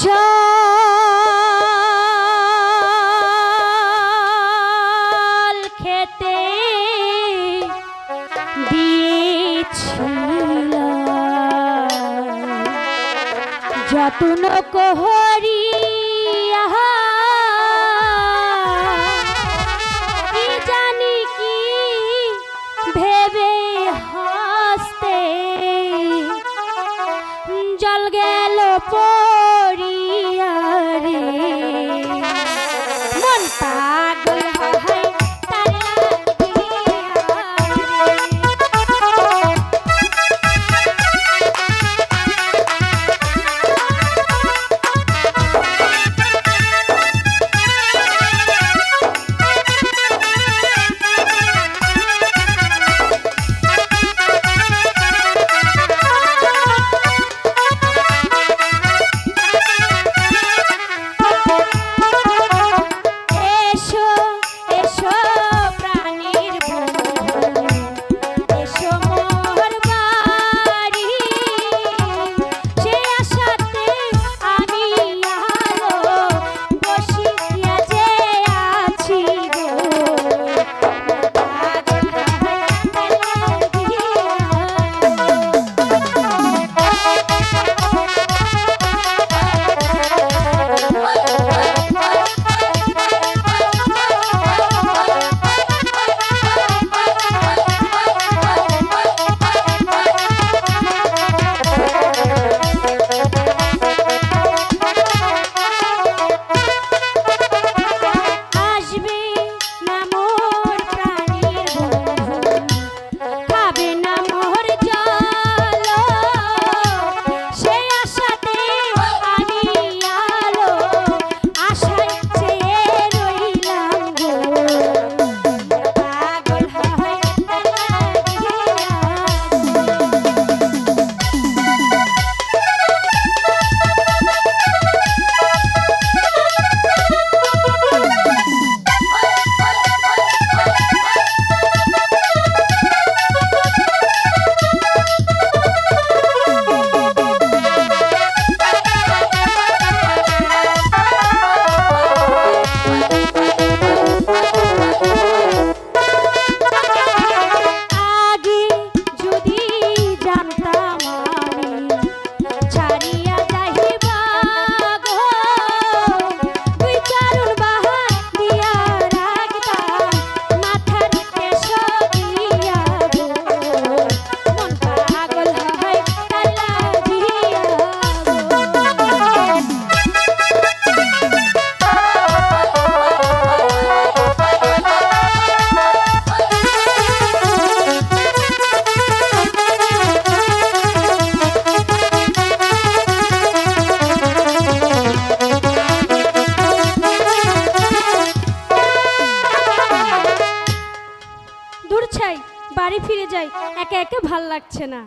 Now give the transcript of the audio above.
জল খেতে দিয়েছিল। যত্ন কোহরি জানি কি ভেবে জল গেল পর চাই বাড়ি ফিরে যাই একে একে ভালো লাগছে না।